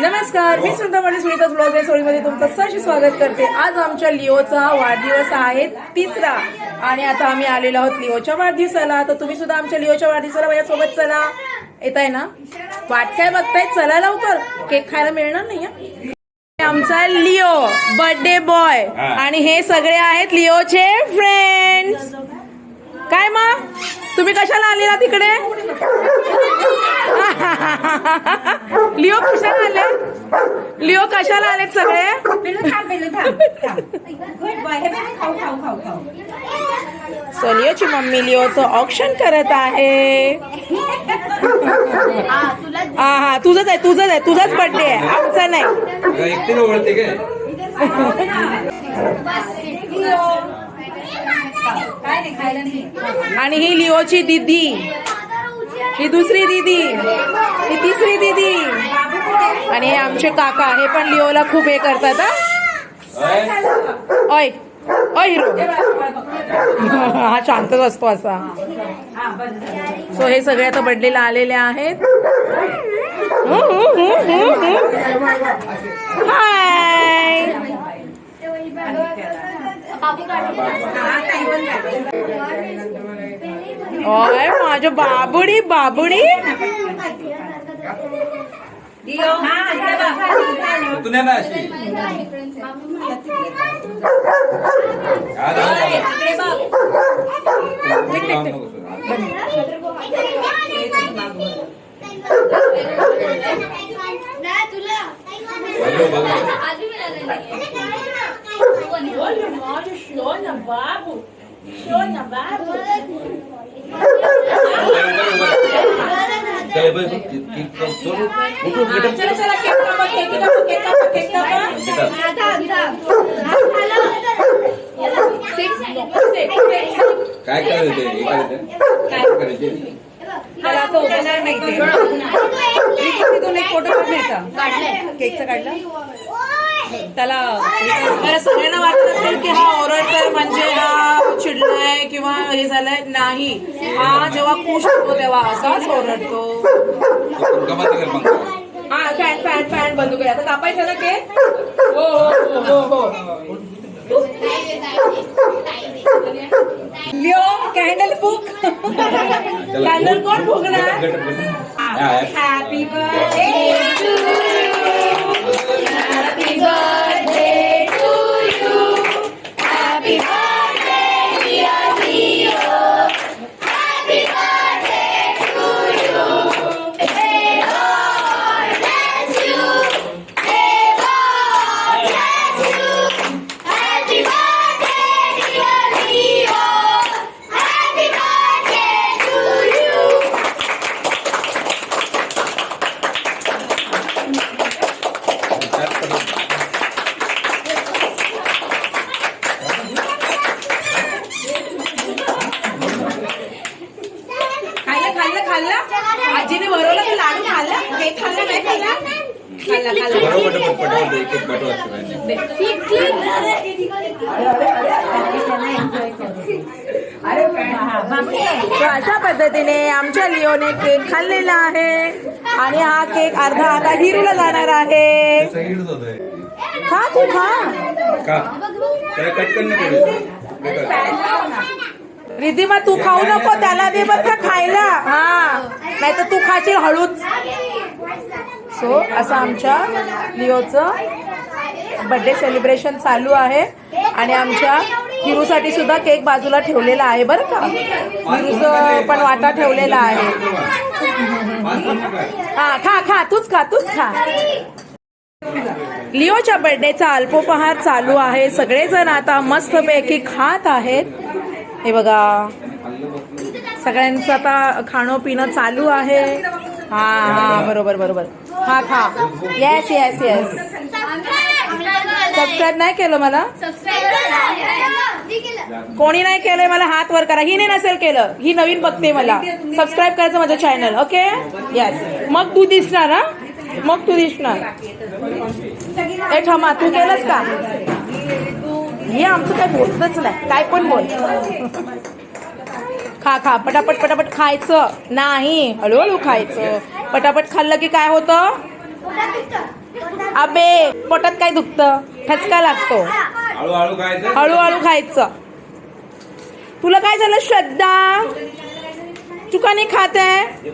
नमस्कार मी सुद्धा माझी सुनीता ब्लॉग सोळीमध्ये तुमचं सहर्ष स्वागत करते. आज आमच्या लिओचा वाढदिवस आहे तिसरा. आणि आता आम्ही आलेलो आहोत लिओच्या वाढदिवसाला. तर तुम्ही सुद्धा आमच्या लिओच्या वाढदिवसाला माझ्यासोबत चला. येत आहे ना? वाट काय बघताय. चला लवकर. केक खायला मिळणार नाही? आमचा लिओ बर्थडे बॉय आणि हे सगळे आहेत लिओचे फ्रेंड्स काय मग तुम्ही कशाला आलेला तिकडे? लिओ कशाला आले? लिओ कशाला आलेत सगळे? सो लिओची मम्मी लिओचं ऑप्शन करत आहे. हा हा तुझंच आहे तुझंच आहे तुझाच बर्थडे आहे. आमचा नाही. एकटीला ओळखते काय? आणि ही लिओची दीदी. ही दुसरी दीदी. ही तिसरी दीदी. आणि हे आमचे काका हे पण लिओला खूप हे करतात हा. ओय ओय हिरो. हा शांतच असतो असा. सो हे सगळे आता बडलेला आलेले आहेत. हाय ओय माझं बाबुडी बाबुडी. तू काय करायचं? काय मला असं नाही तिथून एक फोटो काढून घ्यायचा. केकचा काढला? त्याला सगळ्यांना वाटत असेल की हा ओरडतोय म्हणजे हा चिडलाय किंवा हे झालंय. नाही. हा जेव्हा खुश होतो तेव्हा असाच ओरडतो. हा फॅन फॅन फॅन बंद करूया आता कापायचं ना के हो, हो हो हो हो लिओ कॅन्डल बुक कॅन्डल कोण फुकणार? हॅपी बर्थडे हॅपी बर्थडे अशा पद्धतीने आमच्या लिओने केक खाल्लेला आहे. आणि हा केक अर्धा आता हिरूला जाणार आहे. खा तू खा. रिद्धिमा तू खाऊ नको त्याला दे बरं का खायला. हा. नाही तर तू खाशील हळूच. सो असं आमच्या लिओचं बड्डे सेलिब्रेशन चालू आहे. आणि आमच्या हिरूसाठी सुद्धा केक बाजूला ठेवलेला आहे बरं का? हिरूचं पण वाटा ठेवलेला आहे. हा खा खा तूच खा तूच खा. लिओच्या बर्थडेचा अल्पोपहार चालू आहे. सगळेजण आता मस्तपैकी खात आहेत. हे बघा. सगळ्यांचं आता खाणं पिणं चालू आहे. हा हा बरोबर बरोबर. हा खा. येस येस येस सबस्क्राईब नाही केलं मला? कोणी नाही केलंय मला हात वर करा. हिने नसेल केलं. ही नवीन बघते मला. सबस्क्राईब करायचं माझं चॅनल ओके येस मग तू दिसणार हा? मग तू दिसणार. ए ठमा तू केलंस का? हे आमचं काय बोलतच नाही. काय पण बोल. खा खा. पटापट पटापट खायचं. नाही. हळूहळू खायचं. पटापट खाल्लं की काय होतं? अबे पोटात काय दुखतं? ठसका लागतो. हळूहळू खायचं? तुला काय झालं श्रद्धा? तू का नाही खात आहे? हे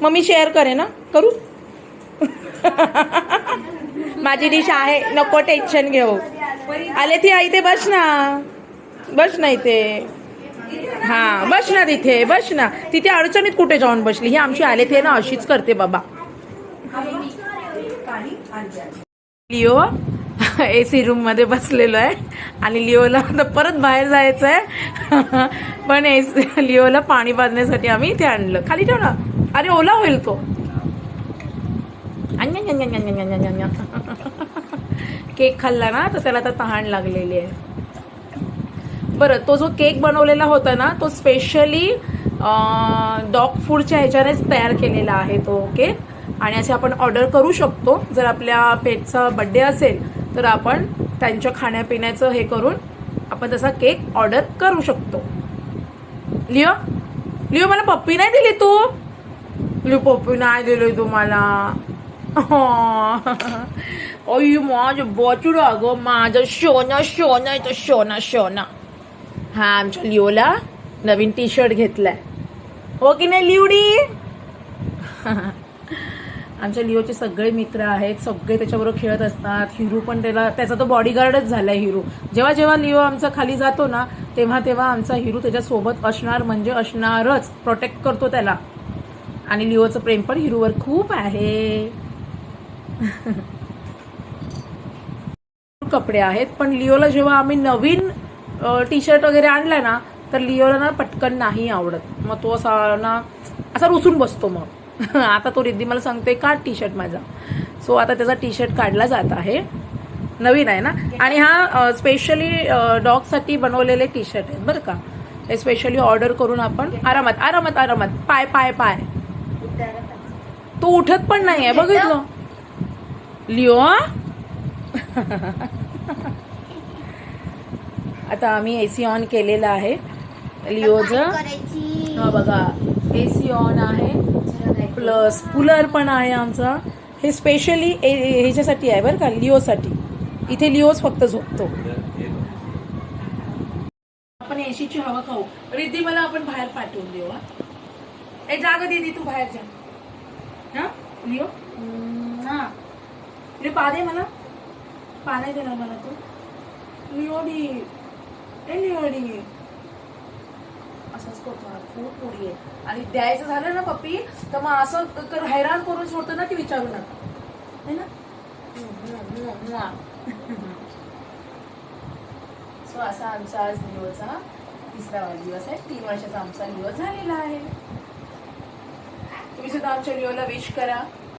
मग मी शेअर करेन ना करू? माझी डिश आहे. नको टेन्शन घेऊ. आले ती आई ते बस ना. बस ना इथे. हा बस ना तिथे बस ना. तिथे अडचणीत कुठे जाऊन बसली? ही आमची आले ती आहे ना अशीच करते बाबा. लिओ ए सी रूममध्ये बसलेलो आहे. आणि लिओला आता परत बाहेर जायचं आहे पण ए लिओला पाणी पाजण्यासाठी आम्ही इथे आणलं. खाली ठेव ना. अरे ओला होईल तो. केक खाल्ला ना तर त्याला आता तहान लागलेली आहे. बरं तो जो केक बनवलेला होता ना तो स्पेशली डॉग फूडच्या ह्याच्यानेच तयार केलेला आहे तो केक. आणि असे आपण ऑर्डर करू शकतो. जर आपल्या पेटचा बड्डे असेल तर आपण त्यांच्या खाण्यापिण्याचं हे करून आपण तसा केक ऑर्डर करू शकतो. लिओ? लिओ मला पप्पी नाही दिली तू? लिओ पप्पी नाही दिली तुम्हाला. मला अय माझं बचुडा अगं माझं शोना शोना आहे तो शोना शोना. हा आमच्या लिओला नवीन टी शर्ट घेतलाय. हो की नाही लिवडी आमच्या लिओचे सगळे मित्र आहेत सगळे त्याच्याबरोबर खेळत असतात. हिरू पण त्याला त्याचा तो बॉडीगार्डच झालाय हिरू. जेव्हा जेव्हा लिओ आमचा खाली जातो ना तेव्हा तेव्हा आमचा हिरू त्याच्यासोबत असणार म्हणजे असणारच. प्रोटेक्ट करतो त्याला. आणि लिओचं प्रेम पण हिरूवर खूप आहे. कपडे आहेत पण लिओला जेव्हा आम्ही नवीन टी शर्ट वगैरे आणला ना तर लिओला ना पटकन नाही आवडत. मग तो असा ना असा रुसून बसतो मग. आता तो रिद्धी मला सांगतोय का टी शर्ट माझा. सो आता त्याचा टी शर्ट काढला जात आहे. नवीन आहे ना? आणि हा स्पेशली डॉगसाठी बनवलेले टी शर्ट आहेत बरं का? हे स्पेशली ऑर्डर करून आपण आरामात आरामात आरामात पाय पाय पाय. तो उठत पण नाही आहे बघितलं लिओ आता आम्ही एसी ऑन केलेला आहे. लिओचं हा बघा. एसी ऑन आहे. प्लस कूलर पण आहे आमचा. हे स्पेशली ह्याच्यासाठी आहे बरं का लिओसाठी इथे लिओच फक्त झोपतो. आपण एसीची हवा खाऊ. रिद्धी मला आपण बाहेर पाठवून देऊ हा. ए जाग दीदी तू बाहेर जा. हा? लिओ हा. लिओ पा दे मला. पा नाही देणार मला तू. लिओडी ए लिओडी असंच करतो हा, खूप पोरी आहे आणि द्यायचं झालं ना पप्पी तर मग असं हैराण करून सोडतं ना की विचारू नका. है ना? सो असा आमचा आज लिओचा तिसरा वाढदिवस आहे. तीन वर्षाचा आमचा लिओ झालेला आहे. तुम्ही सुद्धा आमच्या लिओला विश करा.